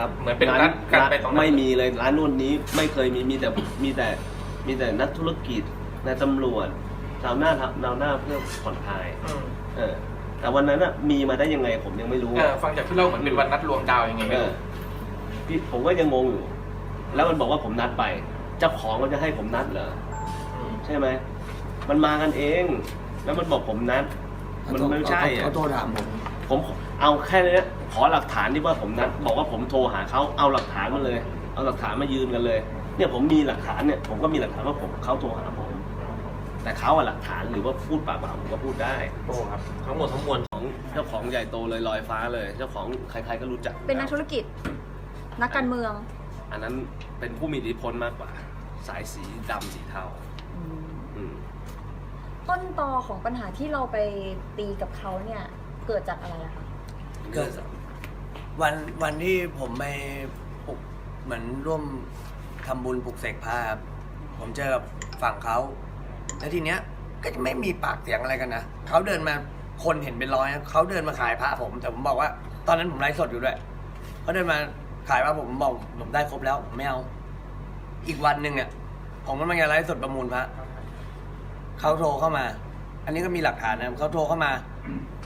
พ่อครับเหมือนเป็นนัดกันไปตรงนั้น ไม่มีเลยร้านนวดนี้ไม่เคยมีมีแต่มีแต่มีแต่นักธุรกิจนายตำรวจชาวหน้าชาวหน้าเพื่อผ่อนคลาย อืมเออ แต่วันนั้นอะมีมาได้ยังไงผมยังไม่รู้ เออฟังจากที่เล่าเหมือนเป็นวันนัดรวมดาวยังไงเอไม่อรู้พี่ผมก็ยังงงอยู่ แล้วมันบอกว่าผมนัดไป เจ้าของมันจะให้ผมนัดเหรอ มใช่ไหม มันมากันเอง แล้วมันบอกผมนัด มันไม่ใช่อะเขาโทรถามผม ผมเอาแค่เนี้ยขอหลักฐานที่ว่าผมนัดบอกว่าผมโทรหาเขาเอาหลักฐานมาเลย เอาหลักฐานมายืนกันเลย เนี่ยผมมีหลักฐานเนี่ยผมก็มีหลักฐานว่าผมเขาโทรหาผม แต่เขาอะหลักฐานหรือว่าพูดปากเปล่าผมก็พูดได้โอ้ครับทั้งหมดทั้งมวลของเจ้าของใหญ่โตเลยลอยฟ้าเลย เจ้าของใครๆก็รู้จักเป็นนักธุรกิจ นักการเมือง อันนั้นเป็นผู้มีอิทธิพลมากกว่า สายสีดำสีเทาอืม ต้นตอของปัญหาที่เราไปตีกับเขาเนี่ย เกิดจากอะไรอะคะเกิดวันวันที่ผมไปปลุกเหมือนร่วมทำบุญปลุกเสกพระครับผมเจอกับฝั่งเขาแล้วทีเนี้ยก็จะไม่มีปากเสียงอะไรกันนะเขาเดินมาคนเห็นเป็นร้อยนะเขาเดินมาขายพระผม แต่ผมบอกว่า ตอนนั้นผมไลฟ์สดอยู่ด้วยเขาเดินมาขายพระผมผมบอกผมได้ครบแล้วผมไม่เอาอีกวันหนึ่งเนี่ยผมกำลังจะไลฟ์สดประมูลพระเขาโทรเข้ามา อันนี้ก็มีหลักฐานนะเขาโทรเข้ามา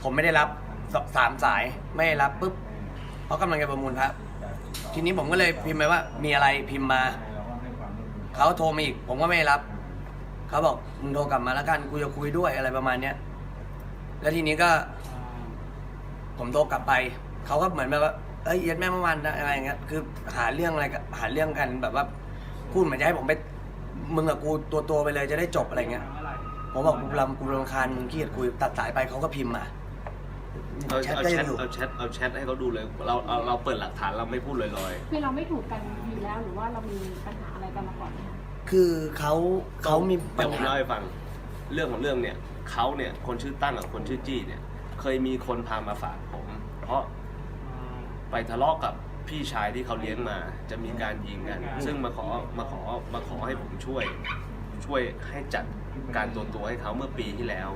ผมไม่ได้รับสสามสายไม่ได้รับปุ๊บเขากำลังจะประมูลพระทีนี้ผมก็เลยพิมพ์ไปว่า มีอะไรพิมพ์มาเขาโทรมาอีก ผมก็ไม่ได้รับเขาบอกมึงโทรกลับมาแล้วกันกูจะคุยด้วยอะไรประมาณเนี้ยแล้วทีนี้ก็ ผมโทรกลับไปเขาก็เหมือนแบบว่าเอ้ยเย็ดแม่เมื่อวานนะอะไรอย่างเงี้ยคือหาเรื่องอะไรกันหาเรื่องกันแบบว่าพูดเหมือนจะให้ผมไปมึงกับกูตัวตัวๆไปเลยจะได้จบอะไรเงี้ย ผมบอกกูรำกูรำคาญมึงขี้เกียจคุยตัดสายไปเขาก็พิมพ์มาเอาแชทเอาก็แชยัทงอยู่เอาแชทเอาแชทให้เขาดูเลยเราเราเราเปิดหลักฐานเราไม่พูดลอยคือเราไม่ถูกกันอยู่แล้วหรือว่าเรามีปัญหาอะไรกันมาก่อนไหมคะคือเขาๆเขามีเดี๋ปัยวผมญหาเล่าให้ฟังเรื่องของเรื่องเนี่ยเขาเนี่ยคนชื่อตั้งกับคนชื่อจี้เนี่ย เคยมีคนพามาฝากผม เพราะไปทะเลาะกับพี่ชายที่เขาเลี้ยงมา จะมีการยิงกัน ซึ่งมาขอมาขอมาขอให้ผมช่วย ช่วยให้จัดการตัวตัวให้เขาเมื่อปีที่แล้ว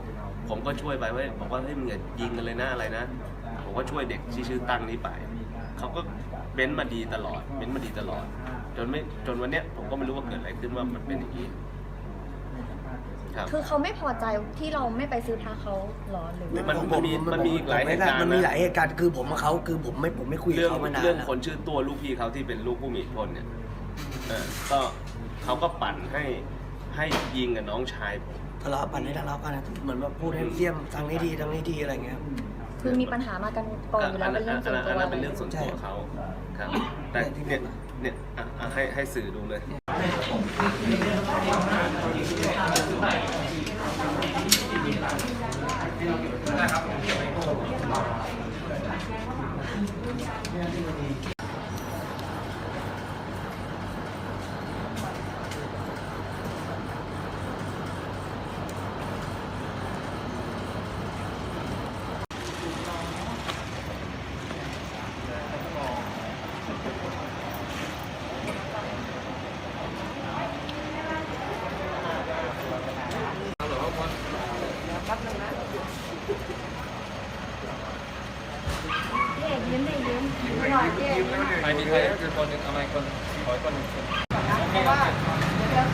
ผมก็ช่วยไปว่าบอกว่าให้มึงอย่ายิงกันเลยนะอะไรนะ ผมก็ช่วยเด็กที่ชื่อตั้งนี้ไป เขาก็เบ้นมาดีตลอดเบ้นมาดีตลอด จนไม่จนวันเนี้ยผมก็ไม่รู้ว่าเกิดอะไรขึ้นว่ามันเป็นอย่างนี้ครับ คือเขาไม่พอใจที่เราไม่ไปซื้อพระเขาเหรอหรือว่ามั นผมันมีมันมีอีกหลายเหตุการณ์นะ มันมีหลายเหตุการณ์คือผมกับเขาคือผมไม่ผมไม่คุยกับเรื่องเขามานานเรื่องแล้ว คนชื่อตัวลูกพี่เขาที่เป็นลูกผู้มีอิทธิพลเนี่ยเออก็เขาก็ปั่นให้ ให้ยิงกับน้องชายผมทะเลาะกันให้ทะเลาะกันนะเหมือนว่าพูดให้เสี้ยมทางนี้ดีทางนี้ดีอะไรเงี้ย คือมีปัญหามากันก่อนอยู่แล้วเป็นเรื่องส่วนตัวอันนั้นเป็นเรื่องส่วนตัวเขาครับ แต่เนี่ยเนี่ยอะอะให้ให้สื่อดูเลยพี่เอก ยิ้มไดิยิ้มหน่อยพี่เอกยิ้มใครมีใครก็คือคนหนึ่งเอาไมค์คนขอคนหนึ่งเพราะว่าเดี๋ยว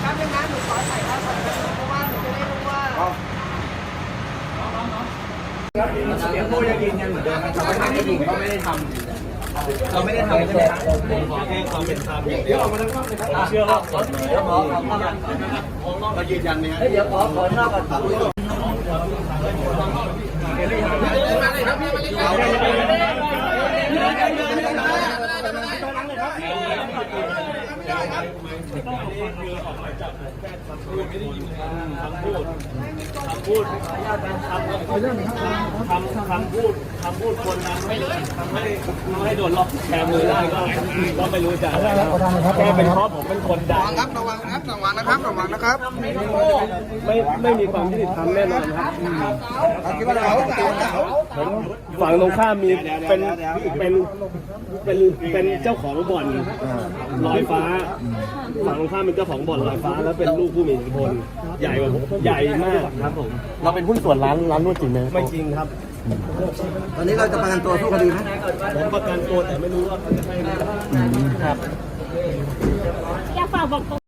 แป๊บนึงนะหนูขอถ่ายภาพก่อนนะเพราะว่าหนูจะได้รู้ว่าเดี๋ยวโบยังยืนยันเหมือนเดิมนะครับว่าทางกระดิ่งก็ไม่ได้ทำเราไม่ได้ทำใช่ไหมครับผมขอแค่ความเป็นธรรมอย่างเดียวเชื่อว่าเดี๋ยวขอเรายืนยันเนี่ยเดี๋ยวขอขอหน้าก่อนคำคำพูดคำพูดคนนั้นไม่ทำให้ทำให้โดนล็อกแชร์มือได้ก็ก็ไม่รู้จะแค่เป็นเพราะผมเป็นคนดังครับระวังนะครับระวังนะครับระวังนะครับ ไม่ไม่มีความยุติธรรมแน่นอนครับคิดว่าเขาเขาเขาผมฝั่งตรงข้ามมีเป็นเป็นเป็นเป็นเจ้าของบ่อนลอยฟ้าฝั่งตรงข้ามเป็นเจ้าของบ่อนลอยฟ้า แล้วเป็นลูกผู้มีอิทธิพลใหญ่กว่าผมใหญ่มากครับผมเราเป็นหุ้นส่วนร้านร้านนวดจริงไหมไม่จริงครับ ตอนนี้เราจะประกันตัวสู้คดีไหมผมประกันตัวแต่ไม่รู้ว่าเขาจะให้ไหมครับ อยากฝากบอก